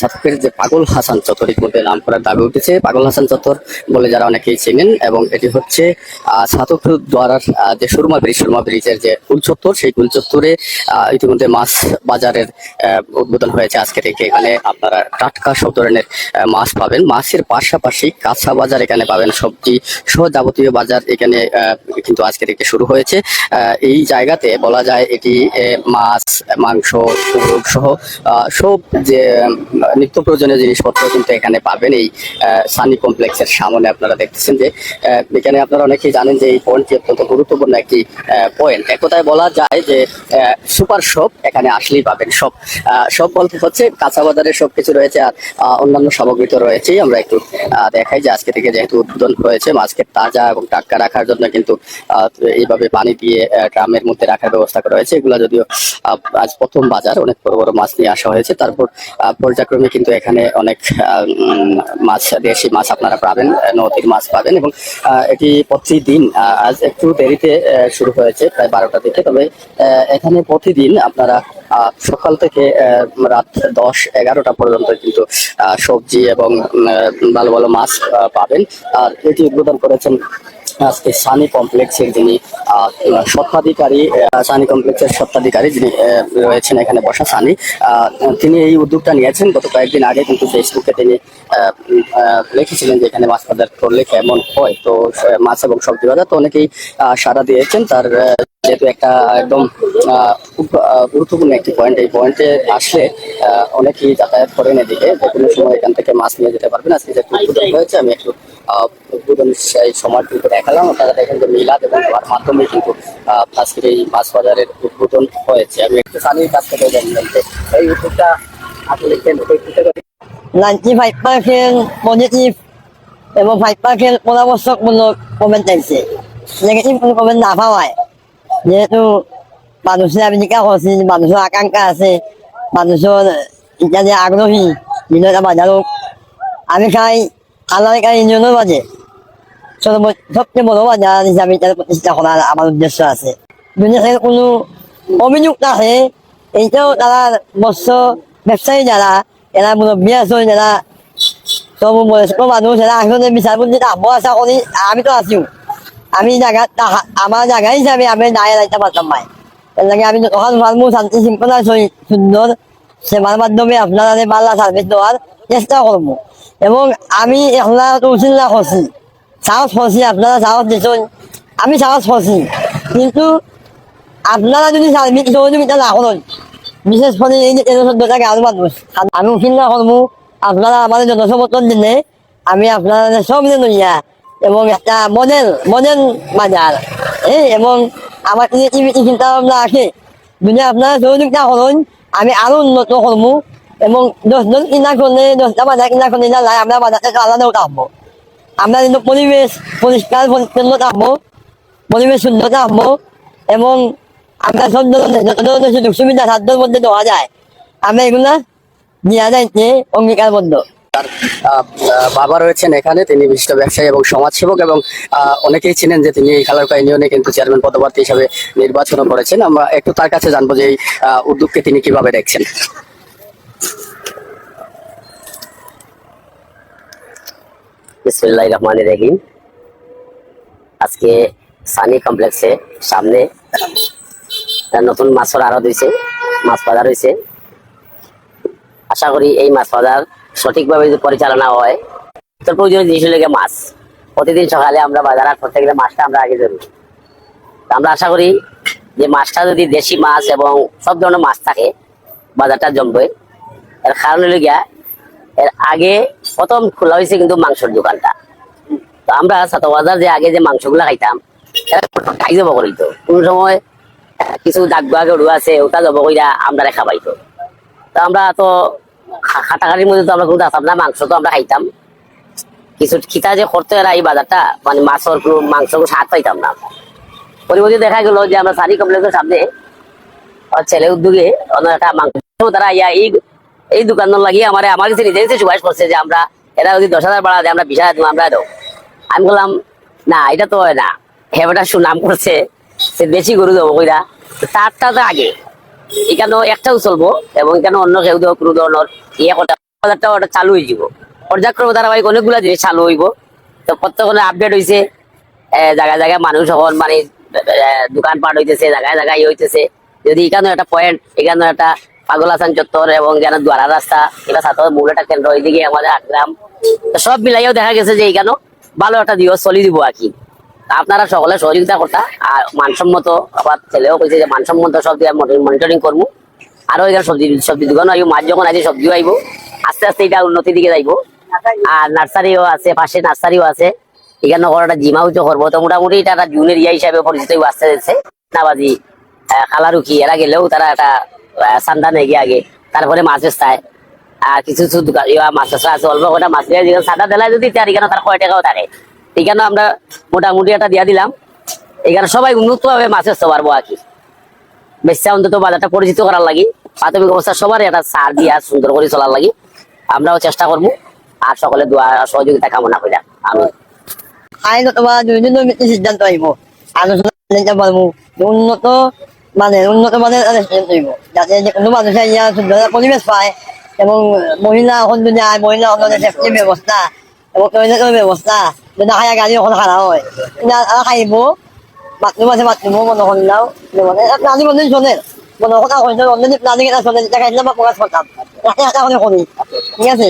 সাতকের যে পাগল হাসান চত্বর ইতিমধ্যে নাম করার দাবি উঠেছে। পাগল হাসান চত্বর বলে যারা অনেকেই চেনেন এবং এটি হচ্ছে সাতক দ্বারার যে সুরমা ব্রিজ, সুরমা ব্রিজের যে কুল চত্বর, সেই কুল চত্বরে ইতিমধ্যে মাছ বাজারের উদ্বোধন হয়েছে আজকে থেকে এখানে আপনারা টাটকা সব ধরনের মাছ পাবেন। মাছের পাশাপাশি কাঁচা বাজার এখানে পাবেন। সবজি সহ যাবতীয় বাজার এখানে কিন্তু আজকে থেকে শুরু হয়েছে। এই জায়গাতে বলা যায় এটি মাছ, মাংস সহ সব যে নিত্য প্রয়োজনীয় জিনিসপত্র কিন্তু এখানে পাবেন। এই সানি কমপ্লেক্সের সামনে আপনারা দেখতেছেন যে এখানে আপনারা অনেকেই জানেন যে এই পয়েন্টটি অত্যন্ত গুরুত্বপূর্ণ একটি পয়েন্ট এক কথায় বলা যায় যে সুপার শপ এখানে আসলেই পাবেন। সব সব বলতে হচ্ছে কাঁচা বাজারের সবকিছু রয়েছে আর অন্যান্য সামগ্রী তো রয়েছেই। আমরা একটু দেখাই যে আজকে থেকে যেহেতু উদ্বোধন হয়েছে, মাছকে তাজা এবং টাটকা রাখার জন্য কিন্তু এইভাবে পানি দিয়ে ড্রামের মধ্যে রাখার ব্যবস্থা করা হয়েছে। এগুলো যদিও আজ প্রথম বাজার, অনেক বড় বড় মাছ নিয়ে আসা হয়েছে। তারপর পর্যায়ক্রমে কিন্তু এখানে অনেক মাছ, দেশি মাছ আপনারা পাবেন, নদীর মাছ পাবেন এবং এটি প্রতিদিন আজ একটু দেরিতে শুরু হয়েছে, প্রায় বারোটা থেকে, তবে এখানে প্রতিদিন আপনারা সকাল থেকে রাত দশ, এগারোটা পর্যন্ত কিন্তু সবজি এবং ভালো ভালো মাছ পাবেন। আর এটি উদ্বোধন করেছেন আজকে সানি কমপ্লেক্সের যিনি স্বত্বাধিকারী সানি কমপ্লেক্সের স্বত্বাধিকারী যিনি রয়েছেন এখানে বসা সানি তিনি এই উদ্যোগটা নিয়েছেন। গত কয়েকদিন আগে কিন্তু ফেসবুকে তিনি লিখেছিলেন যে এখানে মাছ বাজার করলে কেমন হয়। তো মাছ এবং সবজি বাজার তো অনেকেই সারা দিয়েছেন। তার যেহেতু একটা একদম খুব গুরুত্বপূর্ণ একটি পয়েন্ট এই পয়েন্টে আসলে অনেকেই যাতায়াত করেন এদিকে। যে কোনো সময় এখান থেকে মাছ নিয়ে যেতে পারবেন। আজকে যে উদ্বোধন হয়েছে, আমি একটু উদ্বোধন সেই সময় কিন্তু দেখালাম। আপনারা দেখেন যে মিলাদ এবং তার মাধ্যমে কিন্তু আজকের এই মাছ বাজারের উদ্বোধন হয়েছে। আমি একটু সানির কাছ থেকে জানলাম যে এই উদ্যোগটা আসলে কেন? নাইনটি ফাইভ পার্সেন্ট পজিটিভ এবং ফাইভ পার্সেন্ট পরামর্শকমূলক কমেন্ট চাইছে। নেগেটিভ কোনো কমেন্ট না পাওয়ায়। যেহেতু মানুষের আমি জিজ্ঞাসা করছি মানুষের আকাঙ্ক্ষা আছে মানুষের ইত্যাদি আগ্রহী বিভিন্ন বাজারও আমি খাই আলাদা ইউনিয়নের মাঝে সর্ব- সবচেয়ে বড় বাজার হিসাবে প্রতিষ্ঠা করার আমার উদ্দেশ্য আছে। দুনিয়াতে কোনো অভিযোগ থাকে এইটাও তারা মৎস্য ব্যবসায়ী যারা এরা মুরব্বী আছে যারা সব বয়স্ক মানুষ এরা আসলে বিচারপতি আব্ব আশা করি আমি তো আছিও। আমি জায়গা আমার জায়গা হিসাবে আমি দায় যাইতে পারতাম ভাই এর লাগে আমি যতক্ষণ পারব শান্তি শৃঙ্খলা সুন্দর সেবার মাধ্যমে আপনারা বাংলা সার্ভিস দেওয়ার চেষ্টা করব এবং আমি তো চিন্তা করছি সাহস করছি আপনারা সাহস দিচ্ছেন আমি সাহস করছি কিন্তু আপনারা যদি সার্বিক সহযোগিতা না করেন বিশেষ করে এই যে তেরো চোদ্দ টাকা আরও মানুষ আমি চিন্তা করব আপনারা আমাদের জনসমর্থন দিলে, আমি আপনারা সব লইয়া এবং একটা মডেল মডেল বাজার। এই, এবং আমার চিন্তা ভাবনা আছে যদি আপনারা সহযোগিতা করেন, আমি আরও উন্নত করব এবং দশজন কিনা করলে দশটা বাজার কিনা করলে না লাই আমরা বাজারটা আলাদাও থাকব আমরা কিন্তু পরিবেশ পরিষ্কার, পরিচ্ছন্ন থাকব, পরিবেশ সুন্দর থাকব এবং আমরা সব ধরনের, যত ধরনের সুযোগ সুবিধা সাধ্যের মধ্যে দেওয়া যায়, আমরা এগুলা দেওয়া যাইতে অঙ্গীকারবদ্ধ। তার বাবা রয়েছেন এখানে। তিনি বিশিষ্ট ব্যবসায়ী এবং সমাজসেবক এবং অনেকেই ছিলেন যে তিনি এই খালারকা ইউনিয়নে কিন্তু চেয়ারম্যান পদপ্রার্থী হিসাবে নির্বাচনও করেছেন। আমরা একটু তার কাছে জানব যে এই উদ্যোগকে তিনি কীভাবে দেখছেন। রহমান রহিম। আজকে সানি কমপ্লেক্সে সামনে নতুন মাছের আড়ত হয়েছে মাছ বাজার হয়েছে আশা করি এই মাছ বাজার সঠিকভাবে যদি পরিচালনা হয় তোর প্রয়োজনীয় জিনিস লেগে মাছ। প্রতিদিন সকালে আমরা বাজার হাট করতে গেলে মাছটা আমরা আগে ধরি। তা আমরা আশা করি যে মাছটা যদি দেশি মাছ এবং সব ধরনের মাছ থাকে, বাজারটা জমবে। এর কারণ হলো গিয়া এর আগে প্রথম খোলা হয়েছে কিন্তু মাংসের দোকানটা। তো আমরা সাতবাজার যে আগে যে মাংসগুলা খাইতাম খাই যাব করিত কোন সময় কিছু গরু আছে, ওটা যাব কইরা আমরা রেখা পাইতো তো আমরা তো খাটাখাটির মধ্যে তো আমরা কোনো আসতাম না মাংস তো আমরা খাইতাম। কিছু খিতা যে করতো এরা এই বাজারটা মানে মাছের কোনো মাংস কোনো স্বাদ পাইতাম না পরিবর্তে দেখা গেল যে আমরা সারি কমপ্লেক্সের সামনে ছেলে উদ্যোগে একটা মাংস তারা ইয়া, এই এই দোকান লাগিয়ে আমার আমার কাছে নিজে সুপারিশ করছে যে আমরা, এরা যদি দশ হাজার বাড়া দেয়, আমরা বিশ হাজার আমরা দেবো। আমি বললাম, না, এটা তো হয় না। হেবাটা সুনাম করছে। সে বেশি গরু দেবো কইরা। তারটা তো আগে। এখানে একটাও চলবো এবং এখানে অন্য কেউ কোনো ধরনের ইয়ে চালু হয়ে যাব। ধারাবাহিক অনেকগুলা জিনিস চালু হইব। তো প্রত্যেকটা আপডেট হয়েছে জায়গায় জায়গায় মানুষ এখন মানে হইতেছে, জায়গায় জায়গায় ইয়ে হইতেছে। যদি এখানে একটা পয়েন্ট এখানে একটা পাগল হাসান চত্বর এবং এখানে দ্বারা রাস্তা এটা সাথে মূল একটা কেন্দ্র ওইদিকে আমাদের আটগ্রাম, তো সব মিলাইয়াও দেখা গেছে যে এখানে ভালো একটা দিবস চলি দিব আর কি। আপনারা সকলে সহযোগিতা করতা। আর মানসম্মত আবার ছেলেও কইছে যে মানসম্মত সব দিয়ে মনিটরিং করব আরও এখানে সবজি সবজি দোকান আইব মাছ যখন আছে সবজিও আইব। আস্তে আস্তে এটা উন্নতির দিকে যাইব। আর নার্সারিও আছে, পাশে নার্সারিও আছে। এখানে একটা জিমাও তো করব। তো মোটামুটি এটা একটা জুনের ইয়া হিসাবে পরিচিত হইব, আস্তে আস্তে। নাবাজি খালারুকি এরা গেলেও তারা একটা সান্দা নেই আগে। তারপরে মাছ বেচতায়। আর কিছু কিছু মাছ আছে, অল্প কটা মাছ সাদা দেলায় যদি তার এখানে তার কয় টাকাও থাকে। এখানে আমরা মোটামুটি একটা দিয়া দিলাম। এখানে সবাই উন্নত ভাবে মাছ বেচতে পারব আর কি। বেশি অন্তত বাজারটা পরিচিত করার লাগি। প্রাথমিক অবস্থা সবার একটা সার দিয়া সুন্দর করে চলার লাগি। আমরাও চেষ্টা করব। আর সকলে দোয়া সহযোগিতা কামনা করি। আমি বা দুইদিন সিদ্ধান্ত আহিব। উন্নত মানে উন্নত মানের হইব যাতে যে কোনো মানুষে পরিবেশ পায়। এবং মহিলা মহিলা ব্যবস্থা টয়লেটের ব্যবস্থা যদি হায়া গাড়ি এখন খারা হয় খাইব বাথরুম আছে বাথরুমও মনে করলাম মানে প্লানিং অনুযায়ী চলে মনে কথা কইলে অলরেডি প্লানিং এটা চলে যেটা খাইলে বা প্রকাশ করতাম এখন করি ঠিক আছে